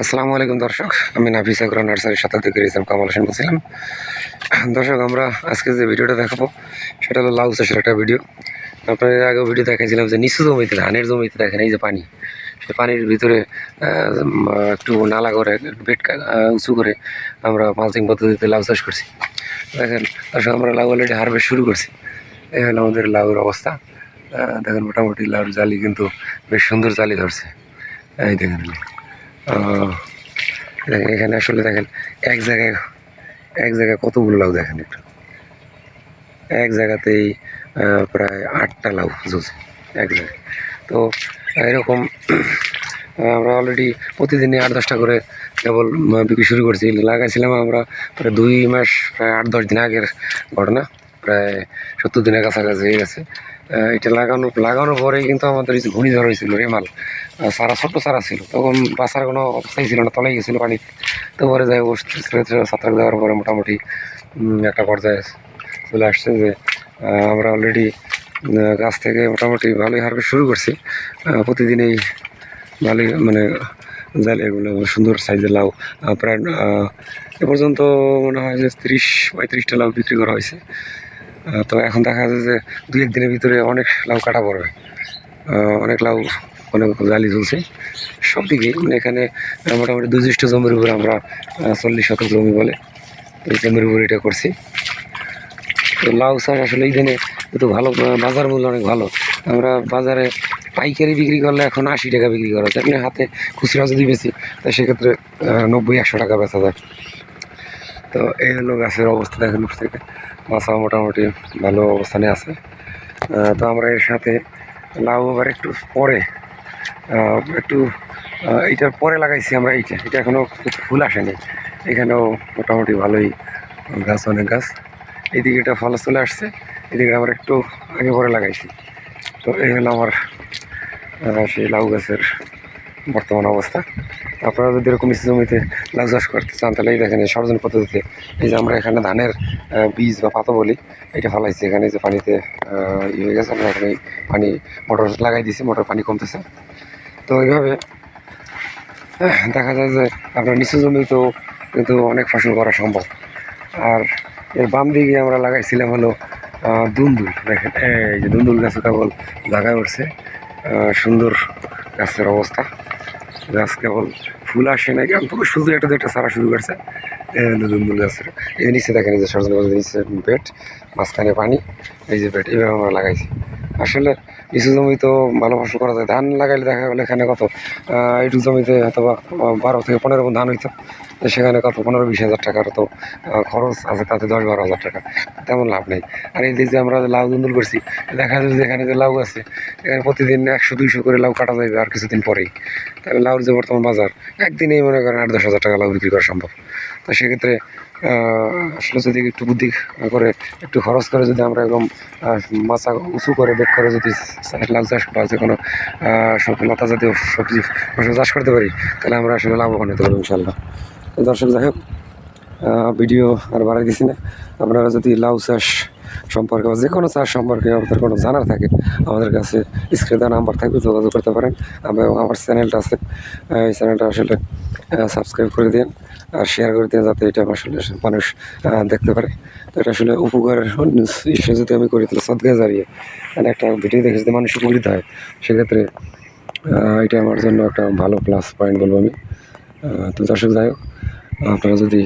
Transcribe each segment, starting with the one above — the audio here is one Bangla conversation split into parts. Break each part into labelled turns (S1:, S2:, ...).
S1: আসসালামু আলাইকুম দর্শক, আমি নাফিস আগ্রা নার্সারির শতাব্দী ইসলাম কামাল হোসেন বলছিলাম। দর্শক, আমরা আজকে যে ভিডিওটা দেখাবো, সেটা হলো লাউ চাষের একটা ভিডিও। আপনার এর আগেও ভিডিও দেখাইছিলাম যে নিচু জমিতে, ধানের জমিতে দেখেন, এই যে পানি, সেই পানির ভিতরে একটু নালা করে, বেট উঁচু করে আমরা মালচিং পদ্ধতিতে লাউ চাষ করছি। দেখেন, দর্শক, আমরা লাউ অলরেডি হারভেস্ট শুরু করছি। এই হলো আমাদের লাউর অবস্থা দেখেন মোটামুটি লাউর জালি কিন্তু বেশ সুন্দর জালি ধরছে। এই দেখেন। দেখেন, এখানে আসলে দেখেন, এক জায়গায় এক জায়গায় কতগুলো লাউ দেখেন একটু। এক জায়গাতেই প্রায় আটটা লাউ ঝুলছে এক জায়গায়। তো, এরকম, আমরা অলরেডি প্রতিদিনই আট দশটা করে কেবল বিক্রি শুরু করছি। লাগাইছিলাম আমরা প্রায় দুই মাস, প্রায় আট দশ দিন আগের ঘটনা, প্রায় সত্তর দিনের কাছাকাছি হয়ে গেছে। এটা লাগানো, লাগানোর পরেই কিন্তু আমাদের ঘূর্ণিঝড় হয়েছিল রেমাল সারা, ছোট্ট সারা ছিল। তখন বাসার কোনো অবস্থাই ছিল না, তলাই গেছিল পানি। তো পরে যাই ছাত্রাক দেওয়ার পরে মোটামুটি একটা পর্যায়ে চলে আসছে যে আমরা অলরেডি গাছ থেকে মোটামুটি ভালোই হারভেস্ট শুরু করছি। প্রতিদিনই ভালোই মানে জালে এগুলো সুন্দর সাইজের লাউ প্রায় এ পর্যন্ত মনে হয় যে তিরিশ পঁয়ত্রিশটা লাউ বিক্রি করা হয়েছে। তো এখন দেখা যাচ্ছে যে দুই এক দিনের ভিতরে অনেক লাউ কাটা পড়বে। অনেক লাউ, অনেক জালি ঝুলছে। সব দিকেই মানে এখানে মোটামুটি জ্যেষ্ঠ জমির উপরে আমরা চল্লিশ শতক জমি বলে এই জমির উপরে এটা করছি। তো লাউ চাষ আসলে এই দিনে একটু ভালো বাজার মূল্য অনেক ভালো। আমরা বাজারে পাইকারি বিক্রি করলে এখন আশি টাকা বিক্রি করা হচ্ছে আপনি হাতে খুচরা যদি বেশি তাই সেক্ষেত্রে নব্বই, একশো টাকা বেচা যায়। তো এই হলো গাছের অবস্থা, দেখেন উপর থেকে। মাছা মোটামুটি ভালো অবস্থানে আছে। তো আমরা এর সাথে লাউ আবার একটু পরে একটু এইটার পরে লাগাইছি আমরা এইটা। এটা এখনও ফুল আসেনি। এখানেও মোটামুটি ভালোই গাছ, অনেক গাছ। এইদিকে এটা ফল চলে আসছে। এদিকে আমরা একটু আগে পরে লাগাইছি। তো এই হলো আমার সেই লাউ গাছের বর্তমান অবস্থা। আপনারা যদি এরকম নিচু জমিতে লাউ চাষ করতে চান, তাহলে এই দেখেন এই সর্বজন পদ্ধতিতে এই যে আমরা এখানে ধানের বীজ বা পাতা বলি, এটা ফলাইছি। এখানে যে পানিতে ইয়ে হয়ে গেছে, আমরা এখানে পানি, মোটর লাগাই দিয়েছি, মোটর পানি কমতেছে। তো এইভাবে দেখা যায় যে আপনার নিচু জমিতেও কিন্তু অনেক ফসল করা সম্ভব। আর এর বাম দিকে আমরা লাগাইছিলাম হলো দুন্দুল। দেখেন, এই যে দুন্দুল গাছে কেবল জায়গায় উঠছে সুন্দর গাছের অবস্থা। গাছ কেবল ফুল আসে না কেমন খুব শুধু একটা দুটো সারা শুরু করছে। দুন্দুল গাছের এই নিচে দেখেন যে সরজন নিচে পেট, মাঝখানে পানি, এই যে পেট এইভাবে আমরা লাগাইছি। আসলে নিচু জমি তো ভালো ফসল করা যায়। ধান লাগাইলে দেখা গেলো এখানে কত? এইটুকু জমিতে হয়তো বা বারো থেকে পনেরো ধান হইতো। সেখানে কত? পনেরো বিশ হাজার টাকার তো খরচ আছে, তাতে দশ বারো হাজার টাকা। তেমন লাভ নেই। আর এই যে আমরা লাউ দুন্দুল করছি, দেখা যাচ্ছে যে এখানে যে লাউ আছে, এখানে প্রতিদিন একশো, দুইশো করে লাউ কাটা যাবে আর কিছুদিন পরেই। তাহলে লাউর যে বর্তমান বাজার, একদিনেই মনে করেন আট, দশ হাজার টাকা লাউ বিক্রি করা সম্ভব। তো সেক্ষেত্রে আসলে যদি একটু বুদ্ধি করে, একটু খরচ করে যদি আমরা এরকম মাচা উঁচু করে বেট করে যদি লাউ চাষ বা যে কোনো লতা জাতীয় সবজি ফসল চাষ করতে পারি, তাহলে আমরা আসলে লাভবান হতে পারব ইনশাল্লাহ দর্শক, যাই হোক ভিডিও আর বাড়াই দিছি না। আপনারা যদি লাউ চাষ সম্পর্কে বা যে কোনো চাষ সম্পর্কে আপনাদের কোনো জানার থাকে, আমাদের কাছে স্ক্রিনে নাম্বার থাকবে যোগাযোগ করতে পারেন। এবং আমার চ্যানেলটা আছে এই চ্যানেলটা আসলে সাবস্ক্রাইব করে দিন আর শেয়ার করে দিন যাতে এটা আসলে মানুষ দেখতে পারে। তো এটা আসলে উপকারের ইস্যু যদি আমি করি, তাহলে সদগায় দাঁড়িয়ে মানে একটা ভিডিও দেখে যদি মানুষ উপকৃত হয়, সেক্ষেত্রে এটা আমার জন্য একটা ভালো প্লাস পয়েন্ট বলব আমি। তো দর্শক যাই হোক, আপনারা যদি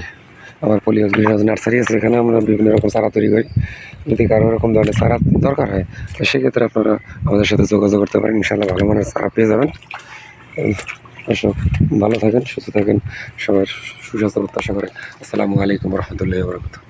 S1: আমার হাউস নার্সারি আছে, এখানে আমরা বিভিন্ন রকম চারা তৈরি করি। যদি কারও এরকম ধরনের চারা দরকার হয়, তো সেক্ষেত্রে আপনারা আমাদের সাথে যোগাযোগ করতে পারেন। ইনশাল্লাহ ভালো মানের সারা পেয়ে যাবেন। এসব ভালো থাকেন, সুস্থ থাকেন। সবার সুস্বাস্থ্য প্রত্যাশা করে আসসালামু আলাইকুম রহমতুল্লাহ বরকত